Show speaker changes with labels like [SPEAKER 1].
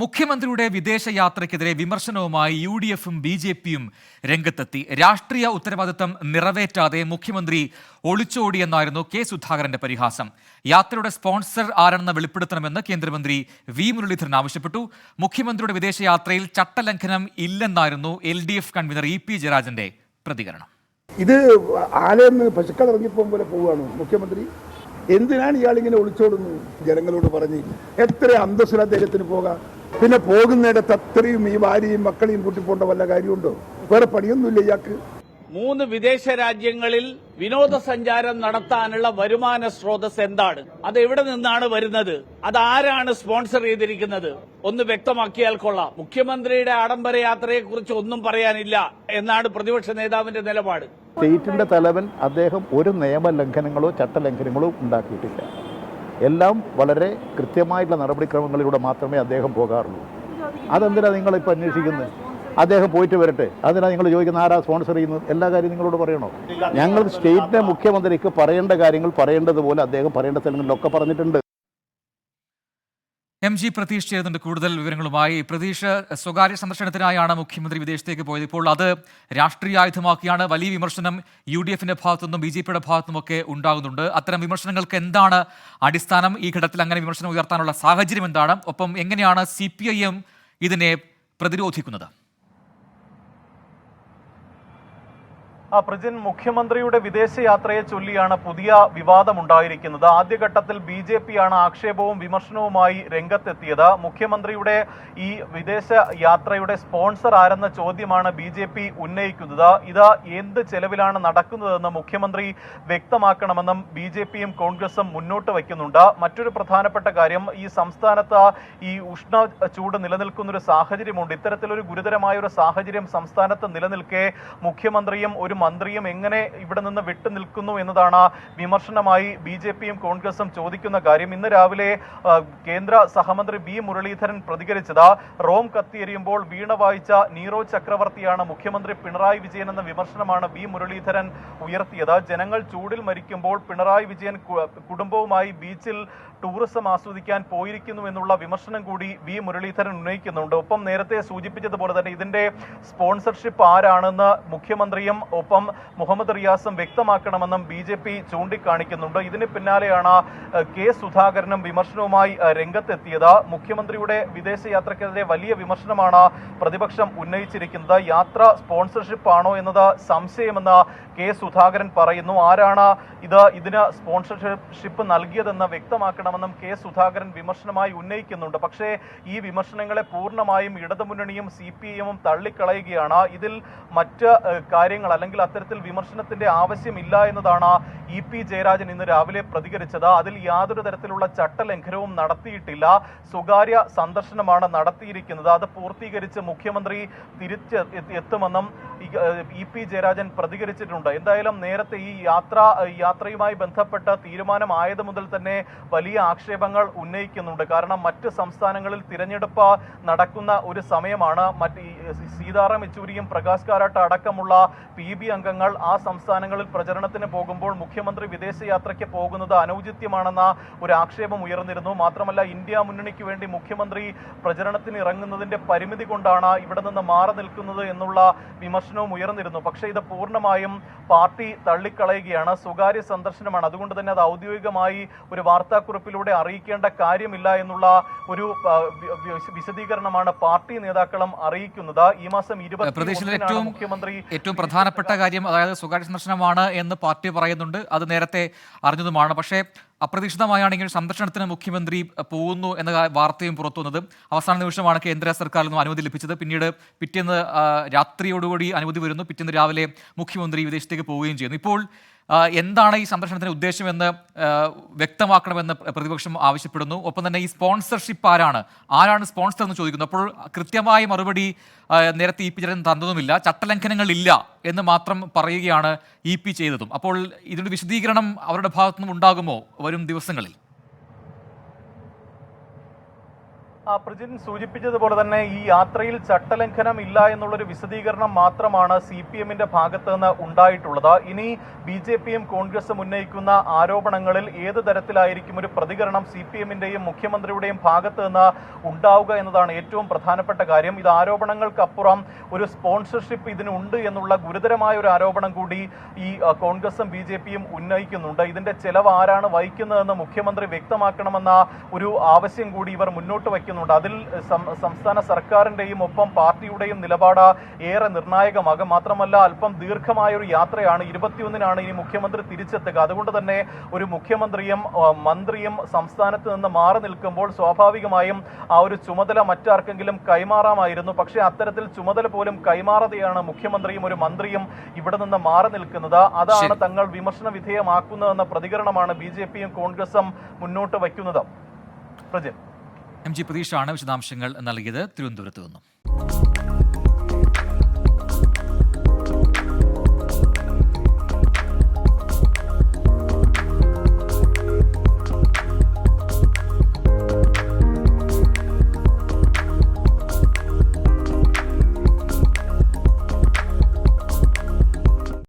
[SPEAKER 1] മുഖ്യമന്ത്രിയുടെ വിദേശയാത്രയ്ക്കെതിരെ വിമർശനവുമായി യു ഡി എഫും ബി ജെ പിയും രംഗത്തെത്തി. രാഷ്ട്രീയ ഉത്തരവാദിത്തം നിറവേറ്റാതെ മുഖ്യമന്ത്രി ഒളിച്ചോടിയെന്നായിരുന്നു കെ സുധാകരന്റെ പരിഹാസം. യാത്രയുടെ സ്പോൺസർ ആരാണെന്ന് വെളിപ്പെടുത്തണമെന്ന് കേന്ദ്രമന്ത്രി വി മുരളീധരൻ ആവശ്യപ്പെട്ടു. മുഖ്യമന്ത്രിയുടെ വിദേശയാത്രയിൽ ചട്ടലംഘനം ഇല്ലെന്നായിരുന്നു L D F convener E P ജയരാജന്റെ പ്രതികരണം.
[SPEAKER 2] ഇത് ആലയം പശുക്കൾ പോലെ പോവുകയാണ് മുഖ്യമന്ത്രി. എന്തിനാണ് ഇയാൾ ഇങ്ങനെ ഒളിച്ചോടുന്നു? ജനങ്ങളോട് പറഞ്ഞ് എത്ര അന്തസ്സിൽ അദ്ദേഹത്തിന് പോകാം? പിന്നെ പോകുന്നിടത്ത് അത്രയും ഈ ഭാര്യയും മക്കളെയും കൂട്ടിപ്പോണ്ട വല്ല കാര്യമുണ്ടോ? വേറെ പണിയൊന്നുമില്ല ഇയാൾക്ക്.
[SPEAKER 3] മൂന്ന് വിദേശ രാജ്യങ്ങളിൽ വിനോദസഞ്ചാരം നടത്താനുള്ള വരുമാന സ്രോതസ് എന്താണ്? അത് എവിടെ നിന്നാണ് വരുന്നത്? അത് ആരാണ് സ്പോൺസർ ചെയ്തിരിക്കുന്നത്? ഒന്ന് വ്യക്തമാക്കിയാൽ കൊള്ളാം. മുഖ്യമന്ത്രിയുടെ ആഡംബര യാത്രയെക്കുറിച്ച് ഒന്നും പറയാനില്ല എന്നാണ് പ്രതിപക്ഷ നേതാവിന്റെ നിലപാട്.
[SPEAKER 4] സ്റ്റേറ്റിന്റെ തലവൻ അദ്ദേഹം ഒരു നിയമലംഘനങ്ങളോ ചട്ടലംഘനങ്ങളോ ഉണ്ടാക്കിയിട്ടില്ല. എല്ലാം വളരെ കൃത്യമായിട്ടുള്ള നടപടിക്രമങ്ങളിലൂടെ മാത്രമേ അദ്ദേഹം പോകാറുള്ളൂ. അതെന്തിനാ നിങ്ങളിപ്പോൾ അന്വേഷിക്കുന്നത്? അദ്ദേഹം പോയിട്ട് വരട്ടെ. അതിനാണ് നിങ്ങൾ ചോദിക്കുന്ന ആരാ സ്പോൺസർ ചെയ്യുന്നത്? എല്ലാ കാര്യം നിങ്ങളോട് പറയണോ? ഞങ്ങൾ സ്റ്റേറ്റിലെ മുഖ്യമന്ത്രിക്ക് പറയേണ്ട കാര്യങ്ങൾ പറയേണ്ടതുപോലെ അദ്ദേഹം പറയേണ്ട സ്ഥലങ്ങളിലൊക്കെ പറഞ്ഞിട്ടുണ്ട്.
[SPEAKER 1] എം ജി പ്രതീഷ് ചേരുന്നുണ്ട് കൂടുതൽ വിവരങ്ങളുമായി. പ്രതീഷ് സ്വകാര്യ സന്ദർശനത്തിനായാണ് മുഖ്യമന്ത്രി വിദേശത്തേക്ക് പോയത്. ഇപ്പോൾ അത് രാഷ്ട്രീയ ആയുധമാക്കിയാണ്. വലിയ വിമർശനം യു ഡി എഫിന്റെ ഭാഗത്തുനിന്നും ബി ജെ പിയുടെ ഭാഗത്തുനിന്നുമൊക്കെ ഉണ്ടാകുന്നുണ്ട്. അത്തരം വിമർശനങ്ങൾക്ക് എന്താണ് അടിസ്ഥാനം? ഈ ഘട്ടത്തിൽ അങ്ങനെ വിമർശനം ഉയർത്താനുള്ള സാഹചര്യം എന്താണ്? ഒപ്പം എങ്ങനെയാണ് സി ഇതിനെ പ്രതിരോധിക്കുന്നത്?
[SPEAKER 5] പ്രജിൻ മുഖ്യമന്ത്രിയുടെ വിദേശയാത്രയെ ചൊല്ലിയാണ് പുതിയ വിവാദമുണ്ടായിരിക്കുന്നത്. ആദ്യഘട്ടത്തിൽ ബി ജെ ആണ് ആക്ഷേപവും വിമർശനവുമായി രംഗത്തെത്തിയത്. മുഖ്യമന്ത്രിയുടെ ഈ വിദേശ യാത്രയുടെ സ്പോൺസർ ആരെന്ന ചോദ്യമാണ് ബി ജെ പി ഉന്നയിക്കുന്നത്. ഇത് എന്ത് ചെലവിലാണ് നടക്കുന്നതെന്ന് മുഖ്യമന്ത്രി വ്യക്തമാക്കണമെന്നും ബി ജെ പിയും കോൺഗ്രസും മുന്നോട്ട് വയ്ക്കുന്നുണ്ട്. മറ്റൊരു പ്രധാനപ്പെട്ട കാര്യം ഈ സംസ്ഥാനത്ത് ഈ ഉഷ്ണ ചൂട് നിലനിൽക്കുന്ന ഒരു സാഹചര്യമുണ്ട്. ഇത്തരത്തിലൊരു ഗുരുതരമായ ഒരു സാഹചര്യം സംസ്ഥാനത്ത് നിലനിൽക്കെ മുഖ്യമന്ത്രിയും ഒരു മന്ത്രിയും എങ്ങനെ ഇവിടെ നിന്ന് വിട്ടുനിൽക്കുന്നു എന്നതാണ് വിമർശനമായി ബി ജെ പിയും കോൺഗ്രസും ചോദിക്കുന്ന കാര്യം. ഇന്ന് രാവിലെ കേന്ദ്ര സഹമന്ത്രി ബി മുരളീധരൻ പ്രതികരിച്ചത്. റോം കത്തിയെരിയുമ്പോൾ വീണ വായിച്ച നീറോ ചക്രവർത്തിയാണ് മുഖ്യമന്ത്രി പിണറായി വിജയൻ എന്ന വിമർശനമാണ് ബി മുരളീധരൻ ഉയർത്തിയത്. ജനങ്ങൾ ചൂടിൽ മരിക്കുമ്പോൾ പിണറായി വിജയൻ കുടുംബവുമായി ബീച്ചിൽ ടൂറിസം ആസ്വദിക്കാൻ പോയിരിക്കുന്നു എന്നുള്ള വിമർശനം കൂടി വി മുരളീധരൻ ഉന്നയിക്കുന്നുണ്ട്. ഒപ്പം നേരത്തെ സൂചിപ്പിച്ചതുപോലെ തന്നെ ഇതിന്റെ സ്പോൺസർഷിപ്പ് ആരാണെന്ന് മുഖ്യമന്ത്രിയും ഒപ്പം മുഹമ്മദ് റിയാസും വ്യക്തമാക്കണമെന്നും ബി ജെ പി ചൂണ്ടിക്കാണിക്കുന്നുണ്ട്. ഇതിന് പിന്നാലെയാണ് കെ സുധാകരനും വിമർശനവുമായി രംഗത്തെത്തിയത്. മുഖ്യമന്ത്രിയുടെ വിദേശയാത്രക്കെതിരെ വലിയ വിമർശനമാണ് പ്രതിപക്ഷം ഉന്നയിച്ചിരിക്കുന്നത്. യാത്ര സ്പോൺസർഷിപ്പ് ആണോ എന്നത് സംശയമെന്ന് കെ സുധാകരൻ പറയുന്നു. ആരാണ് ഇത് ഇതിന് സ്പോൺസർഷിപ്പ് നൽകിയതെന്ന് വ്യക്തമാക്കണമെന്നും കെ സുധാകരൻ വിമർശനമായി ഉന്നയിക്കുന്നുണ്ട്. പക്ഷേ ഈ വിമർശനങ്ങളെ പൂർണമായും ഇടതുമുന്നണിയും സി പി ഐഎമ്മും തള്ളിക്കളയുകയാണ്. ഇതിൽ മറ്റ് കാര്യങ്ങൾ അല്ലെങ്കിൽ അത്തരത്തിൽ വിമർശനത്തിന്റെ ആവശ്യമില്ല എന്നതാണ് ഇ പി ജയരാജൻ ഇന്ന് രാവിലെ പ്രതികരിച്ചത്. അതിൽ യാതൊരു തരത്തിലുള്ള ചട്ടലംഘനവും നടത്തിയിട്ടില്ല. സ്വകാര്യ സന്ദർശനമാണ് നടത്തിയിരിക്കുന്നത്. അത് പൂർത്തീകരിച്ച് മുഖ്യമന്ത്രി തിരിച്ച് എത്തി- എത്തുമെന്നും ഇ പി ജയരാജൻ പ്രതികരിച്ചിട്ടുണ്ട്. എന്തായാലും നേരത്തെ ഈ യാത്ര യാത്രയുമായി ബന്ധപ്പെട്ട തീരുമാനമായത് മുതൽ തന്നെ വലിയ ആക്ഷേപങ്ങൾ ഉന്നയിക്കുന്നുണ്ട്. കാരണം മറ്റ് സംസ്ഥാനങ്ങളിൽ തിരഞ്ഞെടുപ്പ് നടക്കുന്ന ഒരു സമയമാണ്. മറ്റ് സീതാറാം യെച്ചൂരിയും പ്രകാശ് കാരാട്ട് അടക്കമുള്ള പി ബി അംഗങ്ങൾ ആ സംസ്ഥാനങ്ങളിൽ പ്രചരണത്തിന് പോകുമ്പോൾ മുഖ്യമന്ത്രി വിദേശയാത്രയ്ക്ക് പോകുന്നത് അനൌചിത്യമാണെന്ന ഒരു ആക്ഷേപം ഉയർന്നിരുന്നു. മാത്രമല്ല ഇന്ത്യ മുന്നണിക്ക് വേണ്ടി മുഖ്യമന്ത്രി പ്രചരണത്തിന് ഇറങ്ങുന്നതിന്റെ പരിമിതി കൊണ്ടാണ് ഇവിടെ നിന്ന് മാറി നിൽക്കുന്നത് എന്നുള്ള വിമർശനവും ഉയർന്നിരുന്നു. പക്ഷേ ഇത് പൂർണമായും പാർട്ടി തള്ളിക്കളയുകയാണ്. സ്വകാര്യ സന്ദർശനമാണ്. അതുകൊണ്ട് തന്നെ അത് ഔദ്യോഗികമായി ഒരു വാർത്താക്കുറിപ്പിലൂടെ അറിയിക്കേണ്ട കാര്യമില്ല എന്നുള്ള ഒരു വിശദീകരണമാണ് പാർട്ടി നേതാക്കളും അറിയിക്കുന്നത്. ഈ മാസം ഇരുപത്തി മുഖ്യമന്ത്രി
[SPEAKER 1] ഏറ്റവും പ്രധാനപ്പെട്ട കാര്യം അതായത് സ്വകാര്യ സന്ദർശനമാണ് എന്ന് പാർട്ടി പറയുന്നുണ്ട്. അത് നേരത്തെ അറിഞ്ഞതുമാണ്. പക്ഷേ അപ്രതീക്ഷിതമായാണ് ഇങ്ങനെ സന്ദർശനത്തിന് മുഖ്യമന്ത്രി പോകുന്നു എന്ന വാർത്തയും പുറത്തു വന്നത് അവസാന നിമിഷമാണ് കേന്ദ്ര സർക്കാരിൽ നിന്നും അനുമതി ലഭിച്ചത്. പിന്നീട് പിറ്റേന്ന് രാത്രിയോടുകൂടി അനുമതി വരുന്നു. പിറ്റേന്ന് രാവിലെ മുഖ്യമന്ത്രി വിദേശത്തേക്ക് പോവുകയും ചെയ്യുന്നു. ഇപ്പോൾ എന്താണ് ഈ സംരക്ഷണത്തിന്റെ ഉദ്ദേശമെന്ന് വ്യക്തമാക്കണമെന്ന് പ്രതിപക്ഷം ആവശ്യപ്പെടുന്നു. ഒപ്പം തന്നെ ഈ സ്പോൺസർഷിപ്പ് ആരാണ്? ആരാണ് സ്പോൺസർ എന്ന് ചോദിക്കുന്നു. അപ്പോൾ കൃത്യമായ മറുപടി നേരത്തെ ഇ പി ചരൻ തന്നതുമില്ല. ചട്ടലംഘനങ്ങളില്ല എന്ന് മാത്രം പറയുകയാണ് ഇ പി ചെയ്തതും. അപ്പോൾ ഇതിന്റെ വിശദീകരണം അവരുടെ ഭാഗത്തുനിന്നും ഉണ്ടാകുമോ വരും ദിവസങ്ങളിൽ
[SPEAKER 5] ആ പ്രജിൻ സൂചിപ്പിച്ചതുപോലെ തന്നെ ഈ യാത്രയിൽ ചട്ടലംഘനം ഇല്ല എന്നുള്ളൊരു വിശദീകരണം മാത്രമാണ് സി പി എമ്മിന്റെ ഭാഗത്ത് നിന്ന് ഉണ്ടായിട്ടുള്ളത്. ഇനി ബി ജെ പിയും കോൺഗ്രസും ഉന്നയിക്കുന്ന ആരോപണങ്ങളിൽ ഏത് തരത്തിലായിരിക്കും ഒരു പ്രതികരണം സി പി എമ്മിന്റെയും മുഖ്യമന്ത്രിയുടെയും ഭാഗത്ത് നിന്ന് ഉണ്ടാവുക എന്നതാണ് ഏറ്റവും പ്രധാനപ്പെട്ട കാര്യം. ഇത് ആരോപണങ്ങൾക്കപ്പുറം ഒരു സ്പോൺസർഷിപ്പ് ഇതിനുണ്ട് എന്നുള്ള ഗുരുതരമായ ഒരു ആരോപണം കൂടി ഈ കോൺഗ്രസും ബി ജെ പിയും ഉന്നയിക്കുന്നുണ്ട്. ഇതിന്റെ ചെലവ് ആരാണ് വഹിക്കുന്നതെന്ന് മുഖ്യമന്ത്രി വ്യക്തമാക്കണമെന്ന ഒരു ആവശ്യം കൂടി ഇവർ മുന്നോട്ട് വയ്ക്കുന്നുണ്ട് അതിൽ സംസ്ഥാന സർക്കാരിന്റെയും ഒപ്പം പാർട്ടിയുടെയും നിലപാട് ഏറെ നിർണായകമാകും. മാത്രമല്ല അല്പം ദീർഘമായ ഒരു യാത്രയാണ്. ഇരുപത്തിയൊന്നിനാണ് ഇനി മുഖ്യമന്ത്രി തിരിച്ചെത്തുക. അതുകൊണ്ട് തന്നെ ഒരു മുഖ്യമന്ത്രിയും മന്ത്രിയും സംസ്ഥാനത്ത് നിന്ന് മാറി നിൽക്കുമ്പോൾ സ്വാഭാവികമായും ആ ഒരു ചുമതല മറ്റാർക്കെങ്കിലും കൈമാറാമായിരുന്നു. പക്ഷേ അത്തരത്തിൽ ചുമതല പോലും കൈമാറാതെയാണ് മുഖ്യമന്ത്രിയും ഒരു മന്ത്രിയും ഇവിടെ നിന്ന് മാറി നിൽക്കുന്നത്. അതാണ് തങ്ങൾ വിമർശന വിധേയമാക്കുന്നതെന്ന പ്രതികരണമാണ് ബി ജെ പിയും കോൺഗ്രസും മുന്നോട്ട് വയ്ക്കുന്നത്. പ്രജിൻ.
[SPEAKER 1] എം ജി പ്രതീഷാണ് വിശദാംശങ്ങൾ നൽകിയത്. തിരുവനന്തപുരത്ത് നിന്നും.